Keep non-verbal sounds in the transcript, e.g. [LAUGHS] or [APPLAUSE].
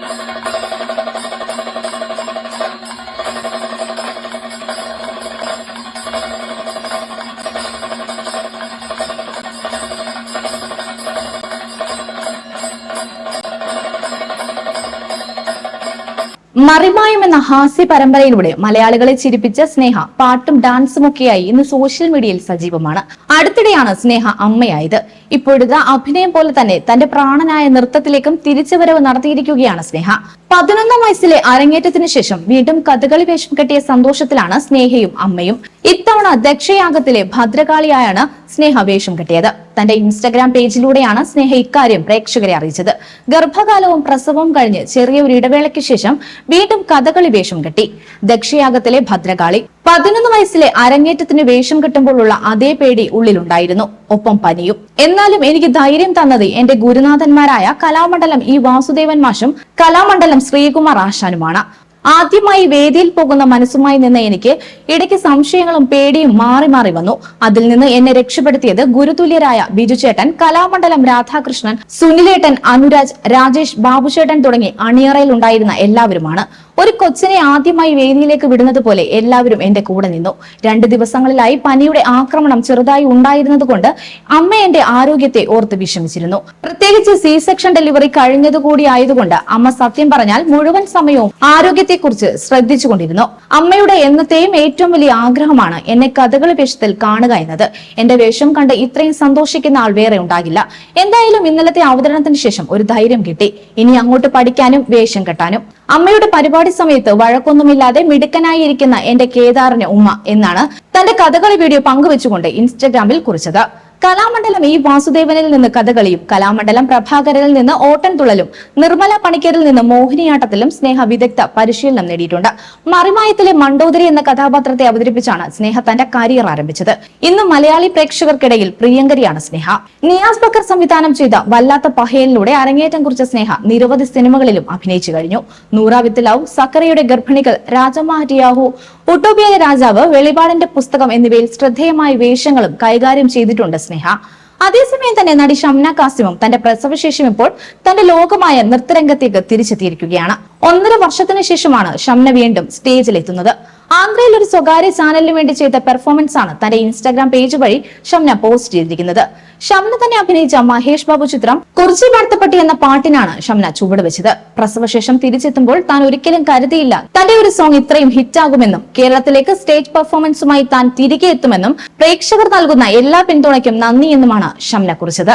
Thank [LAUGHS] you. മറിമായം എന്ന ഹാസ്യ പരമ്പരയിലൂടെ മലയാളികളെ ചിരിപ്പിച്ച സ്നേഹ പാട്ടും ഡാൻസും ഒക്കെയായി ഇന്ന് സോഷ്യൽ മീഡിയയിൽ സജീവമാണ്. അടുത്തിടെയാണ് സ്നേഹ അമ്മയായത്. ഇപ്പോഴത്തെ അഭിനയം പോലെ തന്നെ തന്റെ പ്രാണനായ നൃത്തത്തിലേക്കും തിരിച്ചുവരവ് നടത്തിയിരിക്കുകയാണ് സ്നേഹ. പതിനൊന്നാം വയസ്സിലെ അരങ്ങേറ്റത്തിന് ശേഷം വീണ്ടും കഥകളി വേഷം കെട്ടിയ സന്തോഷത്തിലാണ് സ്നേഹയും അമ്മയും. ഇത്തവണ ദക്ഷയാഗത്തിലെ ഭദ്രകാളിയായാണ് സ്നേഹ വേഷം കെട്ടിയത്. തന്റെ ഇൻസ്റ്റഗ്രാം പേജിലൂടെയാണ് സ്നേഹ ഇക്കാര്യം പ്രേക്ഷകരെ അറിയിച്ചത്. ഗർഭകാലവും പ്രസവവും കഴിഞ്ഞ് ചെറിയ ഒരു ഇടവേളയ്ക്ക് ശേഷം വീണ്ടും കഥകളി വേഷം കെട്ടി. ദക്ഷയാഗത്തിലെ ഭദ്രകാളി പതിനൊന്ന് വയസ്സിലെ അരങ്ങേറ്റത്തിന് വേഷം കെട്ടുമ്പോഴുള്ള അതേ പേടി ഉള്ളിലുണ്ടായിരുന്നു. ഒപ്പം പനിയും. എന്നാലും എനിക്ക് ധൈര്യം തന്നത് എന്റെ ഗുരുനാഥന്മാരായ കലാമണ്ഡലം ഇ വാസുദേവൻ മാഷും കലാമണ്ഡലം ശ്രീകുമാർ ആശാനുമാണ്. ആദ്യമായി വേദിയിൽ പോകുന്ന മനസ്സുമായി നിന്ന് എനിക്ക് ഇടയ്ക്ക് സംശയങ്ങളും പേടിയും മാറി മാറി വന്നു. അതിൽ നിന്ന് എന്നെ രക്ഷപ്പെടുത്തിയത് ഗുരുതുല്യരായ ബിജുചേട്ടൻ കലാമണ്ഡലം രാധാകൃഷ്ണൻ സുനിലേട്ടൻ അനുരാജ് രാജേഷ് ബാബുചേട്ടൻ തുടങ്ങി അണിയറയിൽ ഉണ്ടായിരുന്ന എല്ലാവരുമാണ്. ഒരു കൊച്ചിനെ ആദ്യമായി വേദിയിലേക്ക് വിടുന്നത് പോലെ എല്ലാവരും എന്റെ കൂടെ നിന്നു. രണ്ട് ദിവസങ്ങളിലായി പനിയുടെ ആക്രമണം ചെറുതായി ഉണ്ടായിരുന്നത് കൊണ്ട് അമ്മ എന്റെ ആരോഗ്യത്തെ ഓർത്ത് വിഷമിച്ചിരുന്നു. പ്രത്യേകിച്ച് സി സെക്ഷൻ ഡെലിവറി കഴിഞ്ഞതുകൂടി ആയതുകൊണ്ട് അമ്മ സത്യം പറഞ്ഞാൽ മുഴുവൻ സമയവും ആരോഗ്യത്തെക്കുറിച്ച് ശ്രദ്ധിച്ചുകൊണ്ടിരുന്നു. അമ്മയുടെ എന്നത്തെയും ഏറ്റവും വലിയ ആഗ്രഹമാണ് എന്നെ കഥകളി വേഷത്തിൽ കാണുക എന്നത്. എന്റെ വേഷം കണ്ട് ഇത്രയും സന്തോഷിക്കുന്ന ആൾ വേറെ ഉണ്ടാകില്ല. എന്തായാലും ഇന്നലത്തെ അവതരണത്തിന് ശേഷം ഒരു ധൈര്യം കിട്ടി. ഇനി അങ്ങോട്ട് പഠിക്കാനും വേഷം കെട്ടാനും. അമ്മയുടെ പരിപാടി സമയത്ത് വഴക്കൊന്നുമില്ലാതെ മിടുക്കനായിരിക്കുന്ന എന്റെ കേദാറിന് ഉമ്മ എന്നാണ് തന്റെ കഥകളി വീഡിയോ പങ്കുവെച്ചുകൊണ്ട് ഇൻസ്റ്റഗ്രാമിൽ കുറിച്ചത്. കലാമണ്ഡലം ഈ വാസുദേവനിൽ നിന്ന് കഥകളിയും കലാമണ്ഡലം പ്രഭാകരനിൽ നിന്ന് ഓട്ടൻതുള്ളലും നിർമ്മല പണിക്കരിൽ നിന്ന് മോഹിനിയാട്ടത്തിലും സ്നേഹ വിദഗ്ധ പരിശീലനം നേടിയിട്ടുണ്ട്. മറിമായത്തിലെ മണ്ടോദരി എന്ന കഥാപാത്രത്തെ അവതരിപ്പിച്ചാണ് സ്നേഹ തന്റെ കരിയർ ആരംഭിച്ചത്. ഇന്ന് മലയാളി പ്രേക്ഷകർക്കിടയിൽ പ്രിയങ്കരിയാണ് സ്നേഹ. നിയാസ് ബക്കർ സംവിധാനം ചെയ്ത വല്ലാത്ത പഹയലിലൂടെ അരങ്ങേറ്റം കുറിച്ച സ്നേഹ നിരവധി സിനിമകളിലും അഭിനയിച്ചു കഴിഞ്ഞു. നൂറാവിത്ത് ലവ് സക്കറയുടെ ഗർഭിണികൾ രാജമാറ്റിയാഹു ഉട്ടോപിയയിലെ രാജാവ് വെളിപാടിന്റെ പുസ്തകം എന്നിവയിൽ ശ്രദ്ധേയമായ വേഷങ്ങളും കൈകാര്യം ചെയ്തിട്ടുണ്ട് സ്നേഹ. അതേസമയം തന്നെ നടി ഷംന കാസിമും തന്റെ പ്രസവശേഷം ഇപ്പോൾ തന്റെ ലോകമായ നൃത്തരംഗത്തേക്ക് തിരിച്ചെത്തിയിരിക്കുകയാണ്. ഒന്നര വർഷത്തിന് ശേഷമാണ് ഷംന വീണ്ടും സ്റ്റേജിലെത്തുന്നത്. ആന്ധ്രയിൽ ഒരു സ്വകാര്യ ചാനലിന് വേണ്ടി ചെയ്ത പെർഫോമൻസ് ആണ് തന്റെ ഇൻസ്റ്റാഗ്രാം പേജ് വഴി ഷംന പോസ്റ്റ് ചെയ്തിരിക്കുന്നത്. ഷംന തന്നെ അഭിനയിച്ച മഹേഷ് ബാബു ചിത്രം കുറിച്ചി വാർത്തപ്പെട്ടി എന്ന പാട്ടിനാണ് ഷംന ചുവട് വെച്ചത്. പ്രസവശേഷം തിരിച്ചെത്തുമ്പോൾ താൻ ഒരിക്കലും കരുതിയില്ല. തന്റെ ഒരു സോങ് ഇത്രയും ഹിറ്റാകുമെന്നും കേരളത്തിലേക്ക് സ്റ്റേജ് പെർഫോമൻസുമായി താൻ തിരികെ എത്തുമെന്നും പ്രേക്ഷകർ നൽകുന്ന എല്ലാ പിന്തുണയ്ക്കും നന്ദിയെന്നുമാണ് ഷംന കുറിച്ചത്.